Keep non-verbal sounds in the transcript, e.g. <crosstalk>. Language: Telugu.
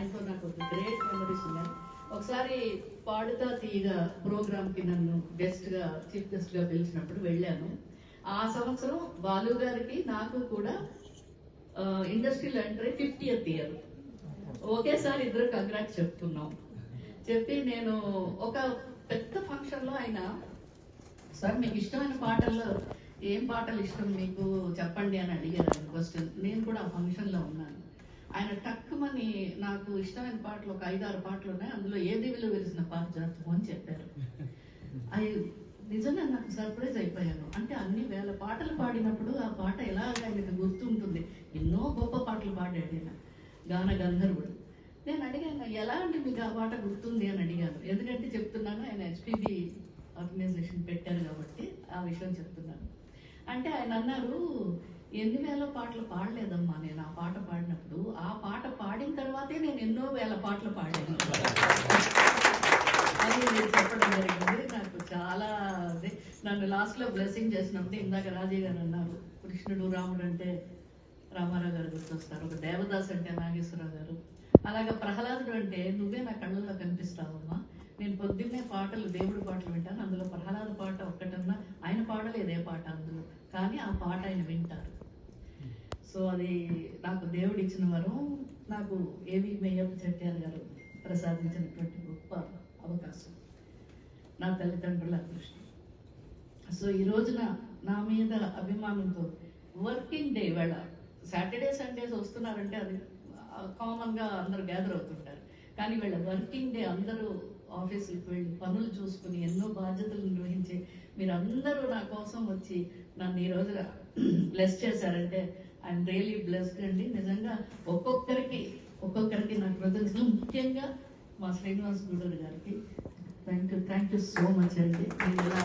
ఆయనతో నాకు ఒక గ్రేట్ మెమరీస్ ఉన్నాయి. ఒకసారి పాడుతా తీయగా ప్రోగ్రామ్కి నన్ను గెస్ట్గా చీఫ్ గెస్ట్గా పిలిచినప్పుడు వెళ్ళాను. ఆ సంవత్సరం బాలు గారికి నాకు కూడా ఇండస్ట్రియల్ ఎంట్రీ ఫిఫ్టీయత్ ఇయర్ ఒకేసారి ఇద్దరు కంగ్రాట్స్ చెప్తున్నాం. చెప్పి నేను ఒక పెద్ద ఫంక్షన్లో ఆయన సార్ మీకు ఇష్టమైన పాటల్లో ఏం పాటలు ఇష్టం మీకు? చెప్పండి అని అడిగారు క్వశ్చన్ నేను కూడా ఆ ఫంక్షన్లో ఉన్నాను. ఆయన టక్కుమని నాకు ఇష్టమైన పాటలు ఒక ఐదారు పాటలు ఉన్నాయి. అందులో ఏ విలువ వెలిసిన పాట జాతకం అని చెప్పారు. అవి నిజంగా నాకు సర్ప్రైజ్ అయిపోయాను. అంటే అన్ని వేల పాటలు పాడినప్పుడు ఆ పాట ఎలాగ ఆయనకు గుర్తుంటుంది. ఎన్నో గొప్ప పాటలు పాడాడు ఆయన గాన గంధర్వుడు. నేను అడిగాను ఎలా అంటే మీకు ఆ పాట గుర్తుంది అని అడిగాను. ఎందుకంటే చెప్తున్నాను ఆయన హెచ్పిబి ఆర్గనైజేషన్ పెట్టారు కాబట్టి ఆ విషయం చెప్తున్నాను. అంటే ఆయన అన్నారు ఎన్ని వేల పాటలు పాడలేదమ్మా నేను ఆ పాట పాడినప్పుడు. ఆ పాట పాడిన తర్వాతే నేను ఎన్నో వేల పాటలు పాడాను. అది నేను చెప్పడం జరిగింది. నాకు చాలా అదే నన్ను లాస్ట్లో బ్లెస్సింగ్ చేసినప్పుడు ఇందాక రాజీ గారు అన్నారు కృష్ణుడు రాముడు అంటే రామారావు గారు గుర్తొస్తారు ఒక దేవదాస్ అంటే నాగేశ్వరరావు గారు. అలాగే ప్రహ్లాదుడు అంటే నువ్వే నా కళ్ళల్లో కనిపిస్తావమ్మా. నేను పొద్దున్నే పాటలు దేవుడి పాటలు వింటాను. అందులో ప్రహ్లాద పాట ఒక్కటన్నా ఆయన పాడలేదు ఏ పాట అందులో. కానీ ఆ పాట ఆయన వింటారు. సో అది నాకు దేవుడు ఇచ్చిన వరం నాకు ఏవి మేయప్ప చెట్టారు గారు ప్రసాదించినటువంటి గొప్ప అవకాశం నా తల్లిదండ్రుల అదృష్టం. సో ఈ రోజున నా మీద అభిమానంతో వర్కింగ్ డే వేళ సాటర్డే సండేస్ వస్తున్నారంటే అది కామన్గా అందరూ గ్యాదర్ అవుతుంటారు. కానీ వీళ్ళ వర్కింగ్ డే అందరూ ఆఫీస్కి వెళ్ళి పనులు చూసుకుని ఎన్నో బాధ్యతలు నిర్వహించి మీరు అందరూ నా కోసం వచ్చి నన్ను ఈ రోజున <clears throat> బ్లెస్ చేశారంటే ఐఎమ్ రియలీ బ్లెస్డ్ అండి. నిజంగా ఒక్కొక్కరికి ఒక్కొక్కరికి నా కృతజ్ఞతలు. ముఖ్యంగా మా శ్రీనివాస్ గూడూరు గారికి. Thank you thank you so much అండి. ఇలా